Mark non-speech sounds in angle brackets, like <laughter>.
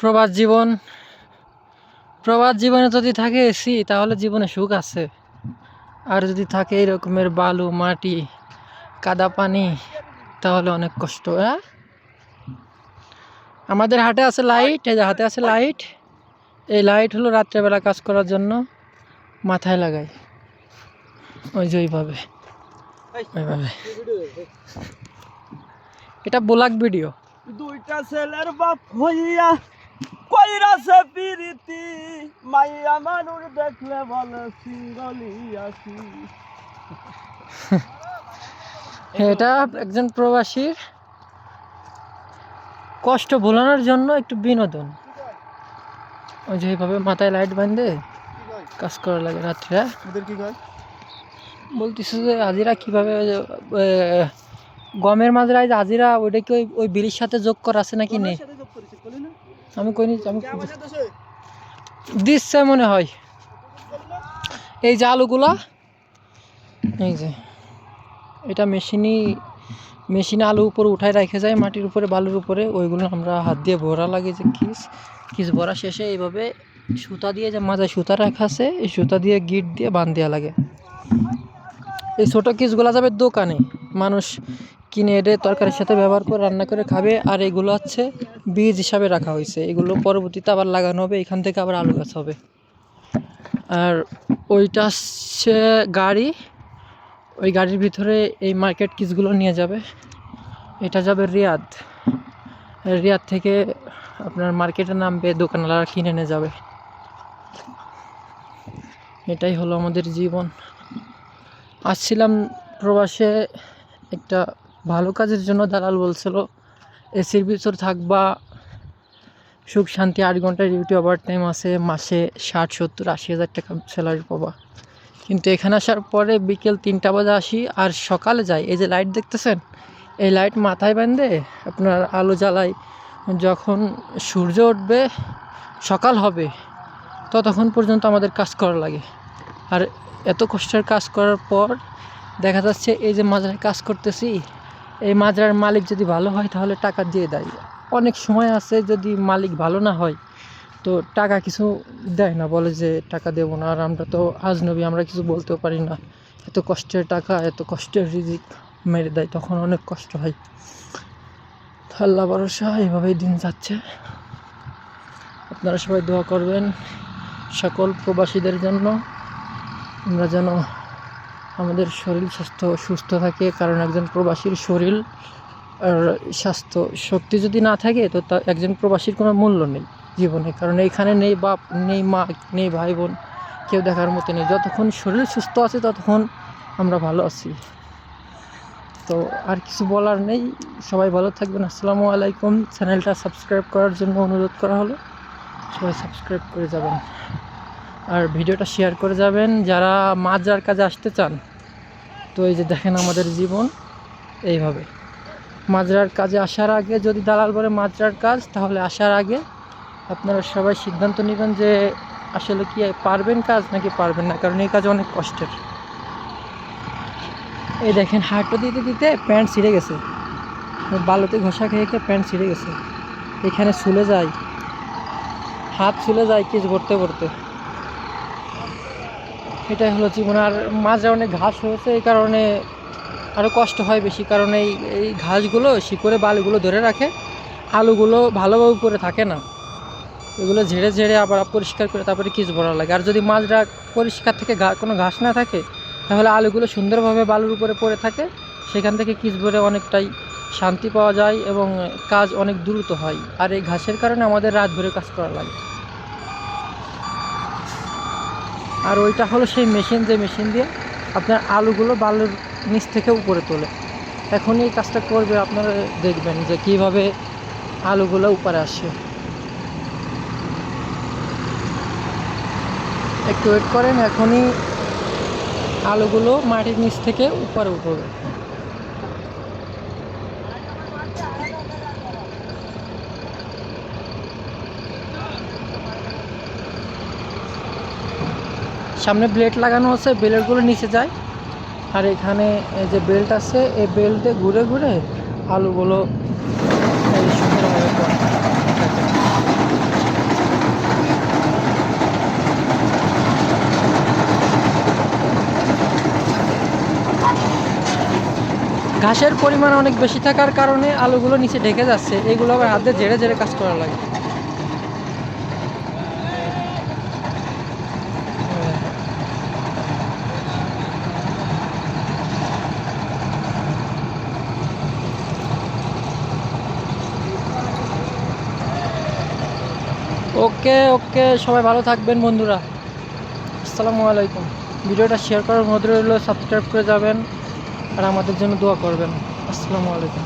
প্রবাস জীবন প্রবাস জীবনে যদি থাকে এসি, তাহলে জীবনে সুখ আছে। আর যদি থাকে এই রকমের বালু, মাটি, কাদা পানি, তাহলে অনেক কষ্ট হ্যাঁ আমাদের হাটে আছে লাইট এই যে হাতে আছে লাইট এই লাইট হলো রাত্রেবেলা কাজ করার জন্য মাথায় লাগাই। ওই যে ওইভাবে ওইভাবে। এটা ব্লগ ভিডিও। দুইটা ছেলের বাপ হইয়া কইরাছে পিরিতি মাইয়া মানুষ দেখলে বলে সিঙ্গলি আছি <laughs> এটা একজন প্রবাসীর কষ্ট ভোলানোর জন্য একটু বিনোদন। ওই যে এইভাবে মাথায় লাইট বাঁধে কাজ করা লাগে রাত্রে ওদের কি কয়? বলতেছে যে হাজিরা কীভাবে গমের মাঝে হাজিরা ওইটা কি ওই ওই বিলির সাথে যোগ করা আছে নাকি নেই সাথে যোগ করেছে বলি না আমি কইনি আমি? দিচ্ছে মনে হয় এই যে আলুগুলা, এই যে, এটা মেশিনই, মেশিনে আলু উপরে উঠায় রেখে যায়, মাটির উপরে, বালুর উপরে, ওইগুলো আমরা হাত দিয়ে ভরা লাগে যে কিস কিস ভরা শেষে এইভাবে সুতা দিয়ে যে মাথায় সুতা রাখা আছে, এই সুতা দিয়ে গিট দিয়ে বান দেওয়া লাগে এই ছোটো কিসগুলা যাবে দোকানে, মানুষ কিনে এনে তরকারির সাথে ব্যবহার করে রান্না করে খাবে। আর এগুলো হচ্ছে বীজ হিসাবে রাখা হয়েছে। এগুলো পরবর্তীতে আবার লাগানো হবে। এখান থেকে আবার আলু গাছ হবে। আর ওইটা হচ্ছে গাড়ি। ওই গাড়ির ভিতরে এই মার্কেট কিসগুলো নিয়ে যাবে। এটা যাবে রিয়াদ। রিয়াদ থেকে আপনার মার্কেটে নামবে, দোকানওয়ালারা কিনে নিয়ে যাবে। এটাই হলো আমাদের জীবন। আসছিলাম প্রবাসে একটা ভালো কাজের জন্য দালাল বলছিল, এসির ভিতর থাকবা, সুখ, শান্তি, আট ঘণ্টার ডিউটি ওভার টাইম আছে, মাসে ষাট, সত্তর, আশি হাজার টাকা স্যালারি পাবা। কিন্তু এখানে আসার পরে বিকেল তিনটা বাজে আসি, আর সকালে যাই। এই যে লাইট দেখতেছেন? এই লাইট মাথায় বাঁধে আপনার আলো জ্বালাই, যখন সূর্য উঠবে, সকাল হবে, ততক্ষণ পর্যন্ত আমাদের কাজ করা লাগে। আর এত কষ্টের কাজ করার পর দেখা যাচ্ছে এই যে মাজরায় কাজ করতেছি এই মাজরার মালিক যদি ভালো হয়, তাহলে টাকা দিয়ে দেয়। অনেক সময় আছে যদি মালিক ভালো না হয়, তো টাকা কিছু দেয় না। বলে যে, টাকা দেবো না। আর আমরা তো আজনবী, আমরা কিছু বলতেও পারি না। এত কষ্টের টাকা, এত কষ্টের রিজিক মেরে দেয়, তখন অনেক কষ্ট হয়। আল্লাহ ভরসা এইভাবেই দিন যাচ্ছে। আপনারা সবাই দোয়া করবেন সকল প্রবাসীদের জন্য। আমরা যেন আমাদের শরীর স্বাস্থ্য সুস্থ থাকে, কারণ একজন প্রবাসীর শরীর আর স্বাস্থ্য শক্তি যদি না থাকে, তো তা একজন প্রবাসীর কোনো মূল্য নেই জীবনে। কারণ এইখানে নেই বাপ, নেই মা, নেই ভাই বোন কেউ দেখার মতো নেই। যতক্ষণ শরীর সুস্থ আছে, ততক্ষণ আমরা ভালো আছি। তো আর কিছু বলার নেই। সবাই ভালো থাকবেন। আসসালামু আলাইকুম। চ্যানেলটা সাবস্ক্রাইব করার জন্য অনুরোধ করা হলো। সবাই সাবস্ক্রাইব করে যাবেন। আর ভিডিওটা শেয়ার করে যাবেন। যারা মাজার কাজে আসতে চান তো এই যে দেখেন আমাদের জীবন, এইভাবে। মাজরার কাজে আসার আগে যদি দালাল বলে মাজরার কাজ, তাহলে আসার আগে আপনারা সবাই সিদ্ধান্ত নেবেন যে আসলে কি পারবেন কাজ নাকি পারবেন না, কারণ এই কাজ অনেক কষ্টের। এই দেখেন হাঁটু দিতে দিতে প্যান্ট ছিঁড়ে গেছে। বালুতে ঘষা খেয়ে খেয়ে প্যান্ট ছিঁড়ে গেছে। এখানে ছুলে যায়, হাত ছুলে যায় কিস ভরতে ভরতে। এটাই হলো জীবন। আর মাঝে অনেক ঘাস হয়েছে, এই কারণে আরও কষ্ট হয় বেশি। কারণ এই এই ঘাসগুলো শিকড়ে বালুগুলো ধরে রাখে, আলুগুলো ভালোভাবে উপরে থাকে না। এগুলো ঝেড়ে ঝেড়ে আবার পরিষ্কার করে তারপরে কিচ ভরা লাগে। আর যদি মাছটা পরিষ্কার থেকে কোনো ঘাস না থাকে, তাহলে আলুগুলো সুন্দরভাবে বালুর উপরে পড়ে থাকে। সেখান থেকে কিচ ভরে অনেকটাই শান্তি পাওয়া যায় এবং কাজ অনেক দ্রুত হয়। আর এই ঘাসের কারণে আমাদের রাত ভরে কাজ করা লাগে। আর ওইটা হলো সেই মেশিন যে মেশিন দিয়ে আপনার আলুগুলো বালুর নিচ থেকে উপরে তোলে। এখন এই কাজটা করবে আপনারা দেখবেন যে কীভাবে আলুগুলো উপরে আসে। একটু ওয়েট করেন, এখনই আলুগুলো মাটির নিচ থেকে উপরে উঠবে। সামনে ব্লেড লাগানো আছে ব্লেডগুলো নিচে যায়। আর এখানে যে বেল্ট আছে, এই বেল্টে ঘুরে ঘুরে আলুগুলো ঘাসের পরিমাণ অনেক বেশি থাকার কারণে আলুগুলো নিচে ঢেকে যাচ্ছে। এগুলো আবার হাতে ঝেড়ে ঝেড়ে কাজ করা লাগে। ওকে ওকে, সবাই ভালো থাকবেন বন্ধুরা। আসসালামু আলাইকুম। ভিডিওটা শেয়ার করার মধ্যে রইল সাবস্ক্রাইব করে যাবেন, আর আমাদের জন্য দোয়া করবেন। আসসালামু আলাইকুম।